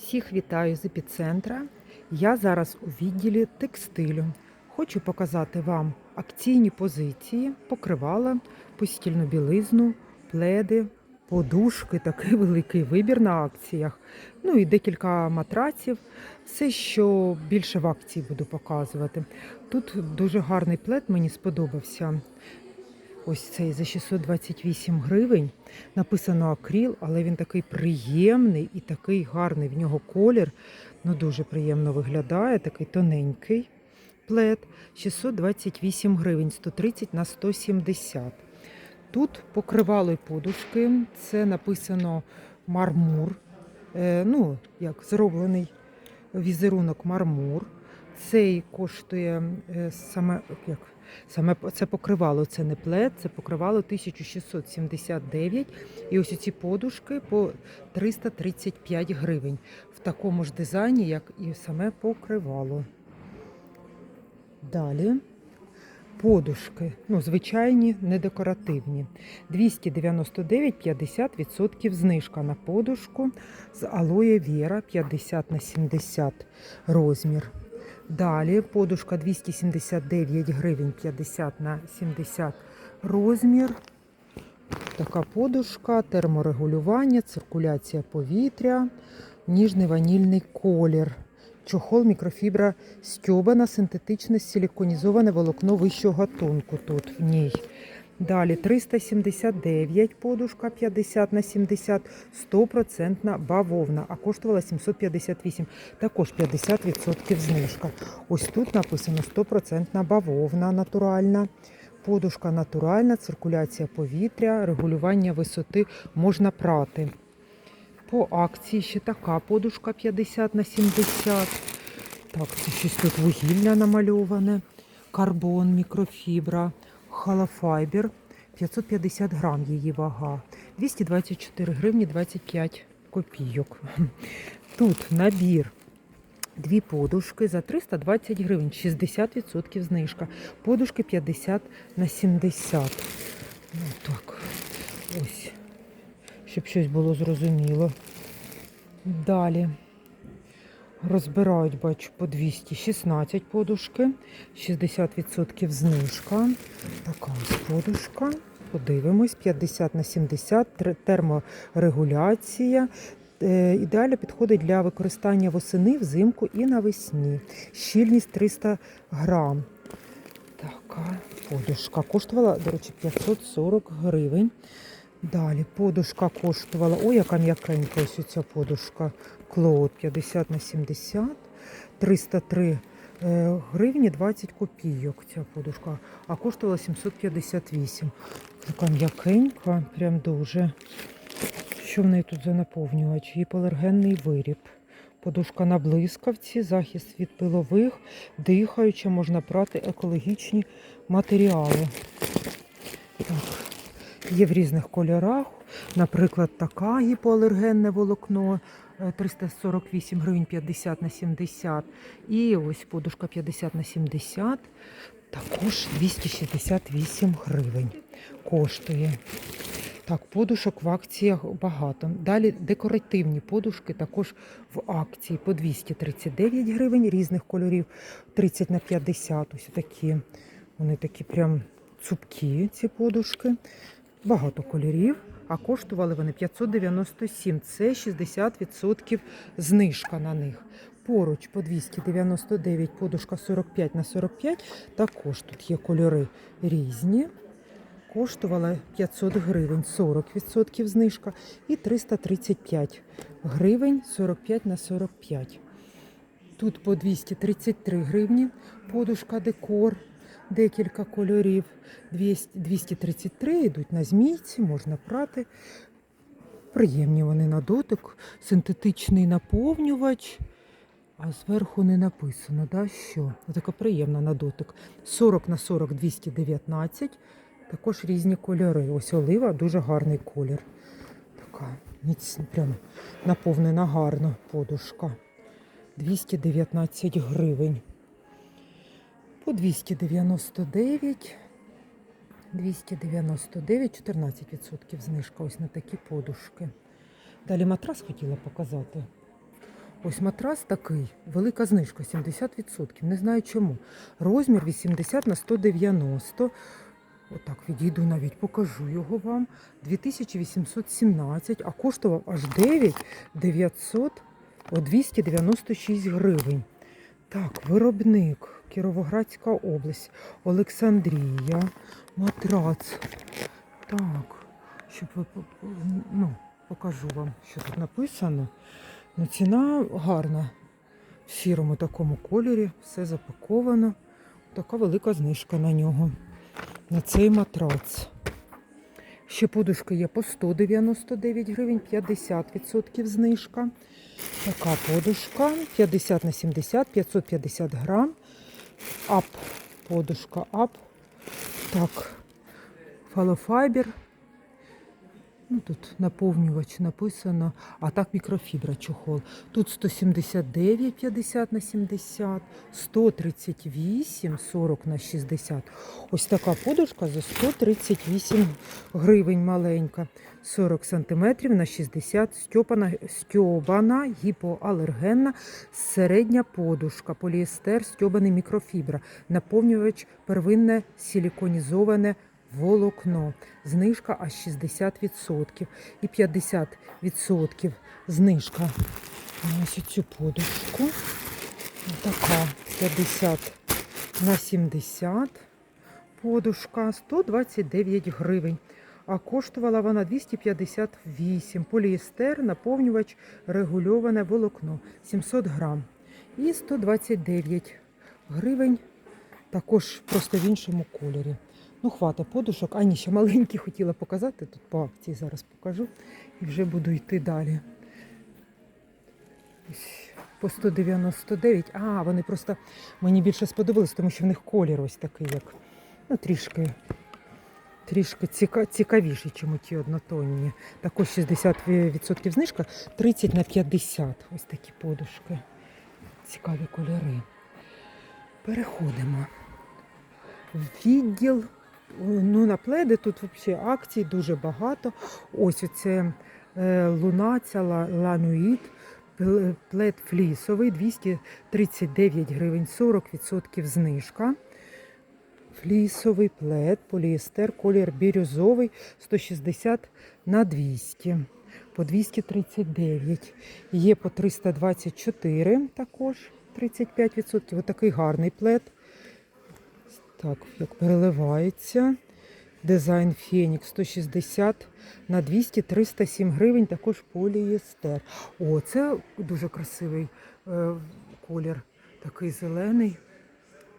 Всіх вітаю з епіцентра. Я зараз у відділі текстилю. Хочу показати вам акційні позиції, покривала, постільну білизну, пледи, подушки, такий великий вибір на акціях. Ну і декілька матраців. Все, що більше в акції буду показувати. Тут дуже гарний плед, мені сподобався. Ось цей за 628 гривень. Написано акріл, але він такий приємний і такий гарний в нього колір. Ну дуже приємно виглядає, такий тоненький плед. 628 гривень, 130 на 170. Тут покривало й подушки. Це написано мармур. Е, ну, як зроблений візерунок мармур. Цей коштує е, саме як Саме це покривало, це не плед, це покривало 1679. І ось ці подушки по 335 гривень. В такому ж дизайні, як і саме покривало. Далі подушки, ну, звичайні, не декоративні. 299 50% знижка на подушку з алоє Віра 50 на 70 розмір. Далі подушка 279 гривень 50 на 70 розмір. Така подушка, терморегулювання, циркуляція повітря, ніжний ванільний колір. Чохол мікрофібра стьобана, синтетичне силіконізоване волокно вищого гатунку тут в ній. Далі 379 подушка 50 на 70, 100% бавовна, а коштувала 758, також 50% знижка. Ось тут написано 100% бавовна натуральна. Подушка натуральна, циркуляція повітря, регулювання висоти можна прати. По акції ще така подушка 50 на 70. Так, це щось тут вугілля намальоване, карбон, мікрофібра холофайбер 550 грам її вага. 224 гривні 25 копійок. Тут набір. Дві подушки за 320 гривень, 60% знижка. Подушки 50 на 70. Ну так, ось, щоб щось було зрозуміло. Далі. Розбирають, бачу, по 216 подушки, 60% знижка. Така ось подушка. Подивимось, 50 на 70, терморегуляція. Е, Ідеально підходить для використання восени, взимку і навесні. Щільність 300 грам. Така подушка. Коштувала, до речі, 540 гривень. Далі подушка коштувала. Ой, яка м'якенька ось ця подушка. Клоуд 50 на 70, 303 е, гривні 20 копійок ця подушка, а коштувала 758. Така м'якенька, прям дуже. Що в неї тут за наповнювач? Гіпоалергенний виріб. Подушка на блискавці, захист від пилових, дихаюча, можна прати екологічні матеріали. Так. Є в різних кольорах. Наприклад, така гіпоалергенне волокно 348 гривень 50 на 70. І ось подушка 50 на 70. Також 268 гривень коштує. Так, подушок в акціях багато. Далі декоративні подушки також в акції по 239 гривень різних кольорів, 30 на 50. Ось такі. Вони такі прям цупкі, ці подушки. Багато кольорів, а коштували вони 597. Це 60% знижка на них. Поруч по 299, подушка 45 на 45. Також тут є кольори різні. Коштувала 500 гривень, 40% знижка. І 335 гривень 45 на 45. Тут по 233 гривні подушка декор декілька кольорів. 233 йдуть на змійці, можна прати. Приємні вони на дотик, синтетичний наповнювач, а зверху не написано, да, що. Така приємна на дотик. 40 на 40 219. Також різні кольори. Ось олива, дуже гарний колір. Така прям наповнена гарно подушка. 219 гривень по 299, 299, 14% знижка ось на такі подушки. Далі матрас хотіла показати. Ось матрас такий, велика знижка, 70%. Не знаю чому. Розмір 80 на 190. Отак відійду навіть, покажу його вам. 2817, а коштував аж 9 900 о 296 гривень. Так, виробник Кіровоградська область, Олександрія, матрац. Так, щоб ви ну, покажу вам, що тут написано. Ну, ціна гарна. В сірому такому кольорі, все запаковано. Така велика знижка на нього. На цей матрац. Ще подушка є по 199 гривень, 50% знижка. Така подушка 50 на 70, 550 грам. Ап. Подушка ап. Так. Фалофайбер. Ну, тут наповнювач написано, а так мікрофібра чохол. Тут 179 50 на 70, 138 40 на 60. Ось така подушка за 138 гривень маленька. 40 сантиметрів на 60 стьопана, стьобана гіпоалергенна середня подушка, поліестер, стьобаний мікрофібра, наповнювач первинне силіконізоване волокно. Знижка аж 60% і 50% знижка ось цю подушку. Така 50 на 70 подушка 129 гривень. А коштувала вона 258. Поліестер, наповнювач, регульоване волокно 700 грам. І 129 гривень. Також просто в іншому кольорі. Ну, хвата подушок. А ні, ще маленькі хотіла показати. Тут по акції зараз покажу. І вже буду йти далі. По 199. А, вони просто мені більше сподобались, тому що в них колір ось такий, як ну, трішки, трішки ціка, цікавіший, ніж ті однотонні. Також 60% знижка, 30 на 50. Ось такі подушки. Цікаві кольори. Переходимо. Відділ. Ну, на пледи тут взагалі акцій дуже багато. Ось оце е, луна, ця лануїд, плед флісовий, 239 гривень, 40% знижка. Флісовий плед, поліестер, колір бірюзовий, 160 на 200. По 239. Є по 324 також 35%. Отакий гарний плед. Так, як переливається. Дизайн Фенікс 160 на 200, 307 гривень, також полієстер. О, це дуже красивий е, колір, такий зелений,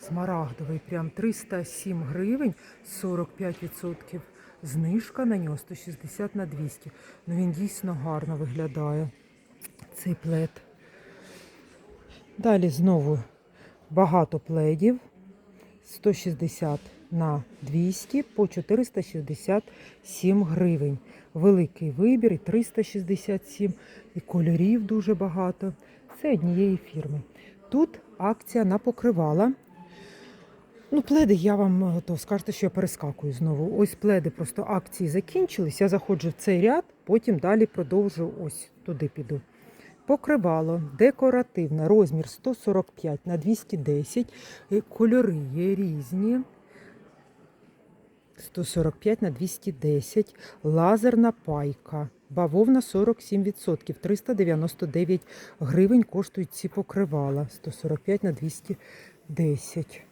смарагдовий. Прям 307 гривень, 45% знижка на нього 160 на 200. Ну він дійсно гарно виглядає. Цей плед. Далі знову багато пледів. 160 на 200 по 467 гривень. Великий вибір і 367, і кольорів дуже багато. Це однієї фірми. Тут акція на покривала. Ну, пледи я вам е, то скажете, що я перескакую знову. Ось пледи просто акції закінчились. Я заходжу в цей ряд, потім далі продовжу ось туди піду. Покривало декоративне, розмір 145 на 210. Кольори є різні. 145 на 210. Лазерна пайка. Бавовна 47%. 399 гривень коштують ці покривала. 145 на 210.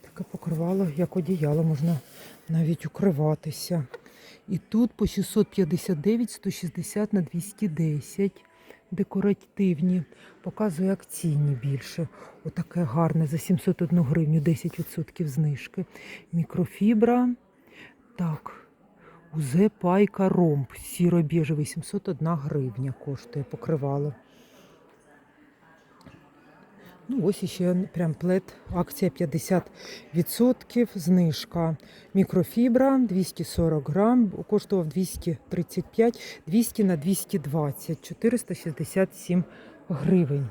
Таке покривало, як одіяло, можна навіть укриватися. І тут по 659, 160 на 210 декоративні. показую акційні більше. Отаке гарне за 701 гривню, 10% знижки. Мікрофібра. Так. Узе пайка ромб. Сіро-біжевий, 701 гривня коштує покривало. Ну, ось іще прям плед. Акція 50%, знижка. Мікрофібра 240 грам, коштував 235, 200 на 220, 467 гривень.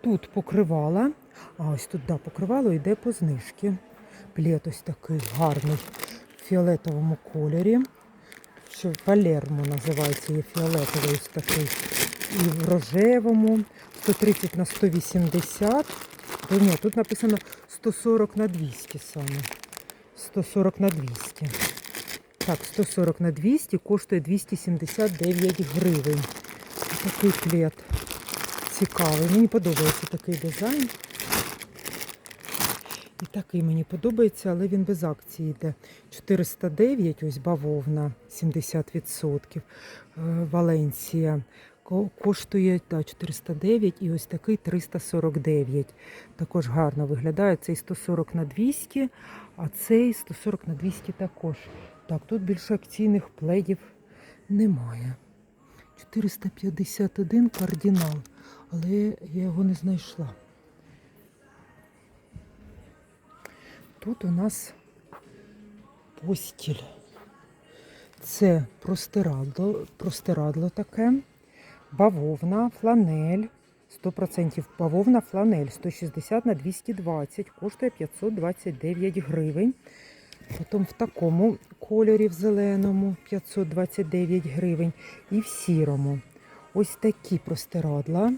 Тут покривала, а ось тут да, покривало йде по знижці. Плед ось такий гарний в фіолетовому кольорі. Що Палермо називається, є фіолетовий ось такий. І в рожевому 130 на 180. Та ні, тут написано 140 на 200 саме. 140 на 200. Так, 140 на 200 коштує 279 гривень. Такий плед цікавий. Мені подобається такий дизайн. І такий мені подобається, але він без акції йде. 409, ось бавовна, 70%. Е, Валенція ко- коштує та, 409 і ось такий 349. Також гарно виглядає. Цей 140 на 200, а цей 140 на 200 також. Так, тут більше акційних пледів немає. 451 кардинал, але я його не знайшла. Тут у нас постіль. Це простирадло, простирадло таке, бавовна, фланель, 100% бавовна, фланель, 160 на 220, коштує 529 гривень. Потім в такому кольорі, в зеленому, 529 гривень. І в сірому. Ось такі простирадла.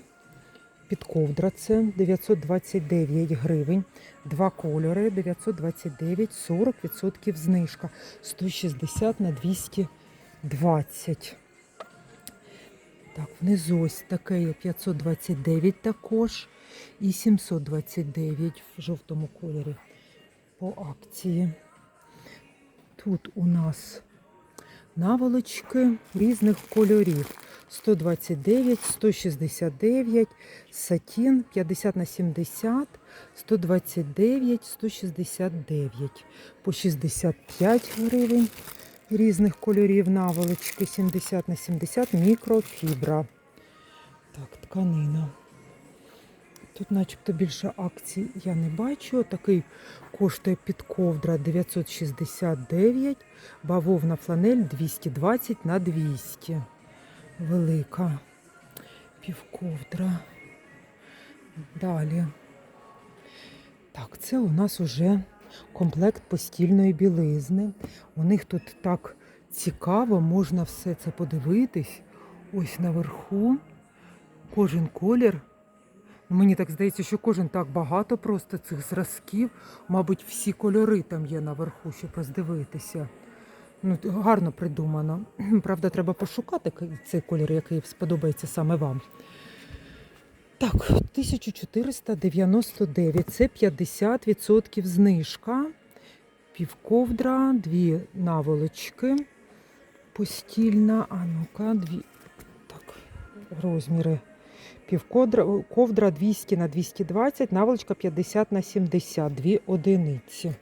Підковдра це 929 гривень. Два кольори 929, 40% знижка. 160 на 220. Так, внизу ось таке є 529 також. І 729 в жовтому кольорі по акції. Тут у нас наволочки різних кольорів. 129, 169, сатін 50 на 70, 129, 169, по 65 гривень різних кольорів наволочки, 70 на 70, мікрофібра. Так, тканина. Тут начебто більше акцій я не бачу. Такий коштує під ковдра 969, бавовна фланель 220 на 200. Велика півковдра. Далі. Так, це у нас уже комплект постільної білизни. У них тут так цікаво, можна все це подивитись. Ось наверху. Кожен колір. Мені так здається, що кожен так багато просто цих зразків. Мабуть, всі кольори там є наверху, щоб роздивитися. Ну, гарно придумано. Правда, треба пошукати цей колір, який сподобається саме вам. Так, 1499. Це 50% знижка. Півковдра, дві наволочки. Постільна. А ну-ка, дві. Так, розміри. Півковдра ковдра 200 на 220, наволочка 50 на 70, дві одиниці.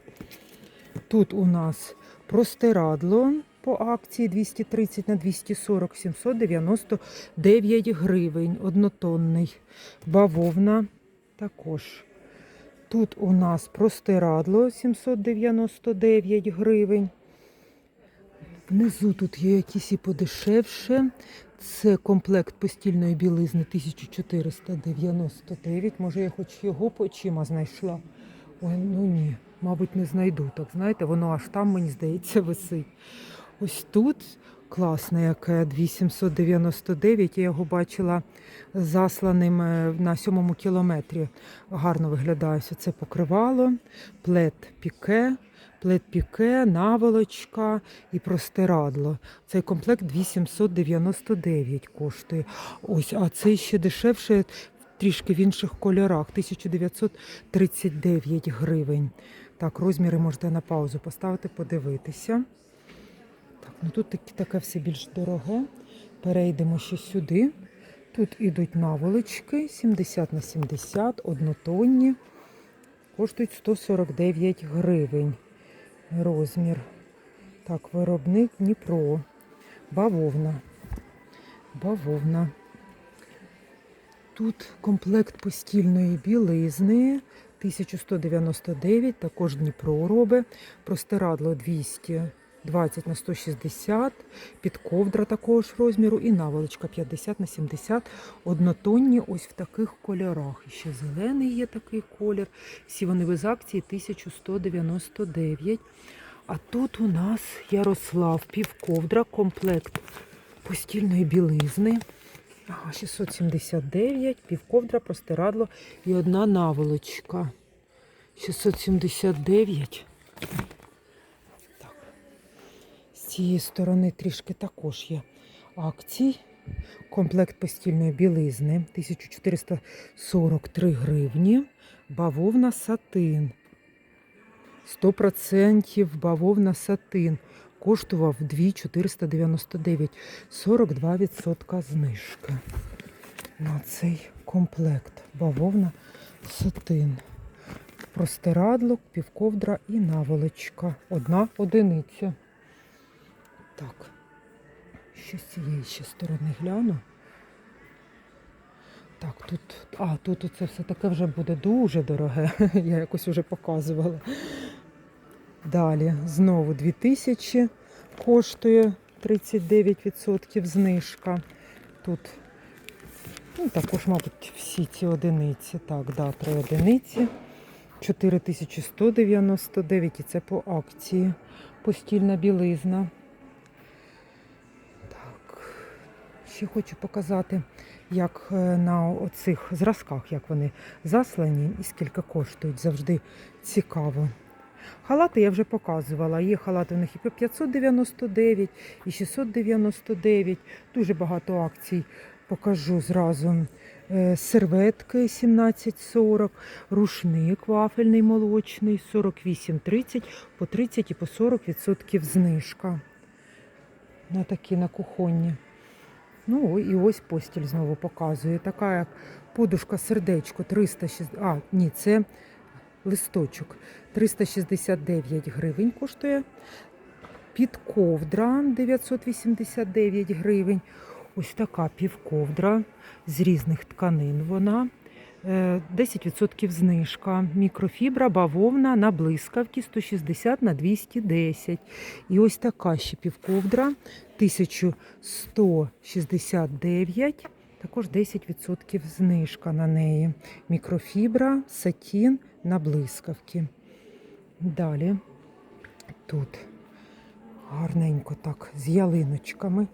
Тут у нас простирадло по акції 230 на 240, 799 гривень, однотонний. Бавовна також. Тут у нас простирадло 799 гривень. Внизу тут є якісь і подешевше. Це комплект постільної білизни 1499. Може, я хоч його по знайшла. Ой, ну ні, мабуть, не знайду. Так, знаєте, воно аж там, мені здається, висить. Ось тут класне, яке 2799. Я його бачила засланим е, на сьомому кілометрі. Гарно виглядає все це покривало, плед піке. Плед піке, наволочка і простирадло. Цей комплект 2799 коштує. Ось, а цей ще дешевше, трішки в інших кольорах. 1939 гривень. Так, розміри можете на паузу поставити, подивитися. Так, ну тут таке все більш дороге. Перейдемо ще сюди. Тут ідуть наволочки 70 на 70, однотонні. Коштують 149 гривень розмір. Так, виробник Дніпро. Бавовна. Бавовна. Тут комплект постільної білизни 1199, також Дніпро робить. Простирадло 220 на 160, підковдра також розміру і наволочка 50 на 70. Однотонні ось в таких кольорах. І ще зелений є такий колір. Всі вони без акції 1199. А тут у нас Ярослав півковдра, комплект постільної білизни. 679, півковдра, простирадло і одна наволочка. 679. Цієї сторони трішки також є акцій. Комплект постільної білизни 1443 гривні. Бавовна сатин. 100% бавовна сатин. Коштував 2499. 42% знижки на цей комплект. Бавовна сатин. Простирадло, півковдра і наволочка. Одна одиниця. Так. Що з цієї ще сторони гляну. Так, тут, а, тут оце все таке вже буде дуже дороге. Я якось вже показувала. Далі знову 2000 коштує 39% знижка. Тут ну, також, мабуть, всі ці одиниці. Так, да, три одиниці. 4199 і це по акції. Постільна білизна. Ще хочу показати, як е, на оцих зразках, як вони заслані і скільки коштують. Завжди цікаво. Халати я вже показувала. Є халати у них і по 599, і 699. Дуже багато акцій покажу зразу. Е, Серветки 17,40, рушник вафельний молочний 48,30, по 30 і по 40% знижка. На такі на кухонні. Ну і ось постіль знову показує. Така як подушка сердечко 360. А, ні, це листочок 369 гривень коштує. Підковдра 989 гривень. Ось така півковдра з різних тканин вона. Е, 10% знижка. Мікрофібра, бавовна на блискавки 160 на 210. І ось така ще півковдра 1169. Також 10% знижка на неї. Мікрофібра, сатін на блискавки. Далі тут гарненько так з ялиночками.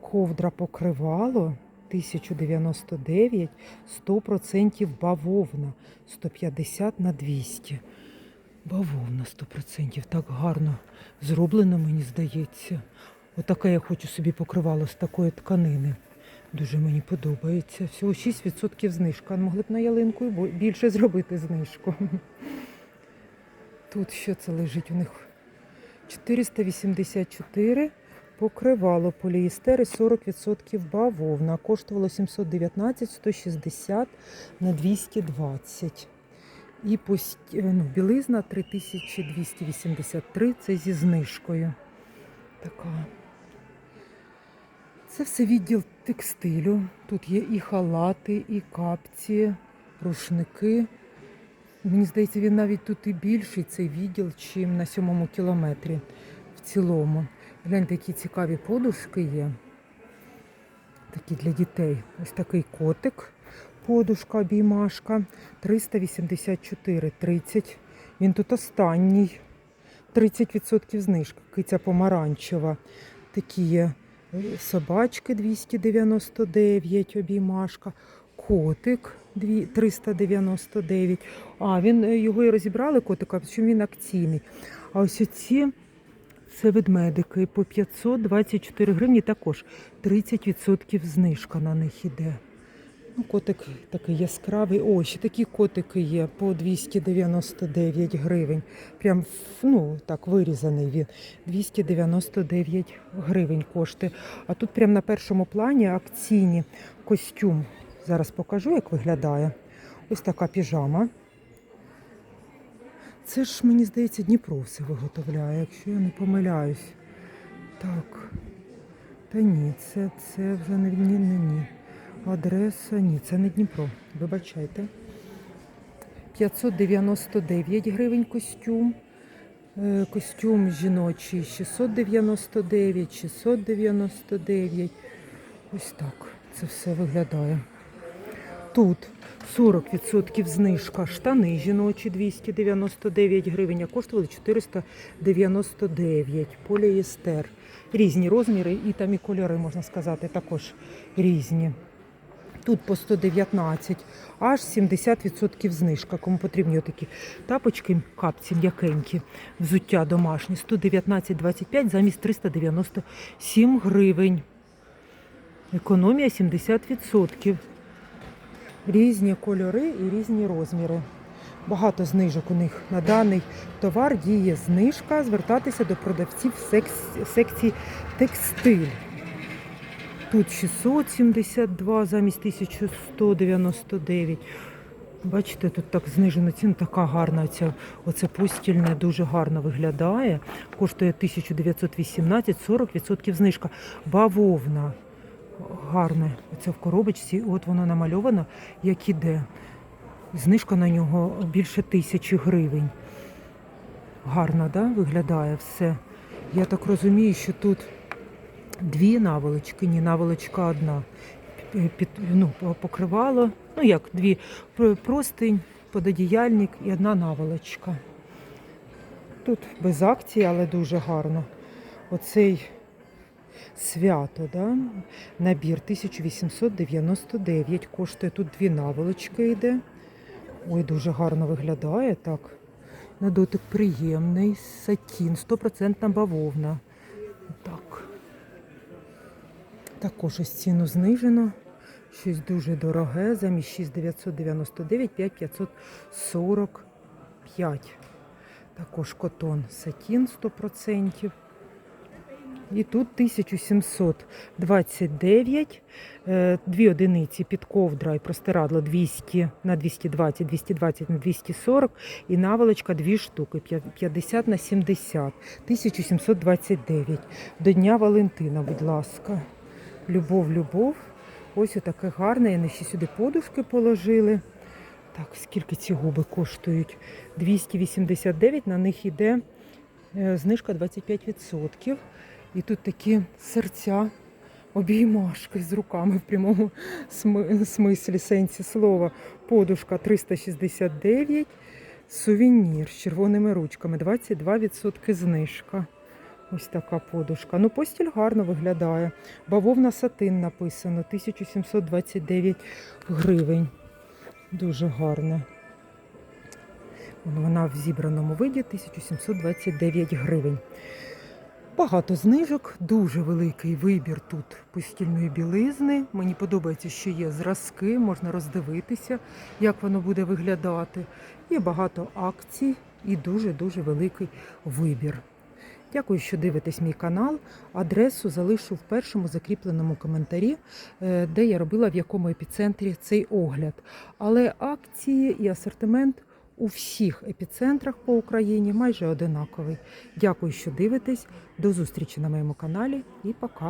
Ковдра покривало 1099, 100% бавовна, 150 на 200. Бавовна 100%. Так гарно зроблено, мені здається. Отаке я хочу собі покривало з такої тканини. Дуже мені подобається. Всього 6% знижка. Могли б на ялинку і більше зробити знижку. Тут що це лежить у них? 484 покривало поліестери 40% бавовна. Коштувало 719, 160 на 220. І пост... ну, білизна 3283, це зі знижкою. Така. Це все відділ текстилю. Тут є і халати, і капці, рушники. Мені здається, він навіть тут і більший цей відділ, чим на сьомому кілометрі в цілому. Гляньте, які цікаві подушки є. Такі для дітей. Ось такий котик, подушка, обіймашка. 384, 30. Він тут останній. 30% знижка. Киця помаранчева. Такі є собачки 299, обіймашка. Котик 399. А, він його і розібрали котика, чому він акційний. А ось оці це ведмедики по 524 гривні також 30% знижка на них іде. Ну, котик такий яскравий. О, ще такі котики є по 299 гривень. Прям ну, так вирізаний він. 299 гривень коштує. А тут прямо на першому плані акційні костюм. Зараз покажу, як виглядає. Ось така піжама. Це ж, мені здається, Дніпро все виготовляє, якщо я не помиляюсь. Так. Та ні, це, це вже не, ні, не, ні. Адреса, ні, це не Дніпро. Вибачайте. 599 гривень костюм. Е, Костюм жіночий 699, 699. Ось так це все виглядає. Тут 40% знижка. Штани жіночі 299 гривень, а коштували 499. Поліестер. Різні розміри і там і кольори, можна сказати, також різні. Тут по 119, аж 70% знижка. Кому потрібні такі тапочки, капці м'якенькі, взуття домашні. 119,25 замість 397 гривень. Економія 70%. Різні кольори і різні розміри. Багато знижок у них на даний товар діє знижка. Звертатися до продавців в секції текстиль. Тут 672 замість 1199. Бачите, тут так знижена ціна, така гарна. Ця, оце постільне дуже гарно виглядає. Коштує 1918, 40% знижка. Бавовна. Гарне. Оце в коробочці, от воно намальовано, як іде. Знижка на нього більше тисячі гривень. Гарно, да, виглядає все. Я так розумію, що тут дві наволочки, ні, наволочка одна. Під, під, ну, покривало, ну як дві Пр- простинь, пододіяльник і одна наволочка. Тут без акції, але дуже гарно. Оцей свято, да? набір 1899 коштує. Тут дві наволочки йде. Ой, дуже гарно виглядає так. На дотик приємний, сатін, 100% бавовна. Так. Також ось ціну знижено. Щось дуже дороге, замість 6999, 5545. Також котон сатін 100%. І тут 1729, е, дві одиниці під ковдра і простирадло 200 на 220, 220 на 240 і наволочка дві штуки, 50 на 70, 1729. До Дня Валентина, будь ласка. Любов, любов. Ось отаке гарне. І ще сюди подушки положили. Так, скільки ці губи коштують? 289, на них йде е, знижка 25%. І тут такі серця, обіймашки з руками в прямому смислі сенсі слова. Подушка 369, сувенір з червоними ручками, 22% знижка. Ось така подушка. Ну, постіль гарно виглядає. Бавовна сатин написано, 1729 гривень. Дуже гарно. Вона в зібраному виді 1729 гривень. Багато знижок, дуже великий вибір тут постільної білизни. Мені подобається, що є зразки, можна роздивитися, як воно буде виглядати. Є багато акцій і дуже-дуже великий вибір. Дякую, що дивитесь мій канал. Адресу залишу в першому закріпленому коментарі, е, де я робила в якому епіцентрі цей огляд. Але акції і асортимент у всіх епіцентрах по Україні майже одинаковий. Дякую, що дивитесь. До зустрічі на моєму каналі і пока.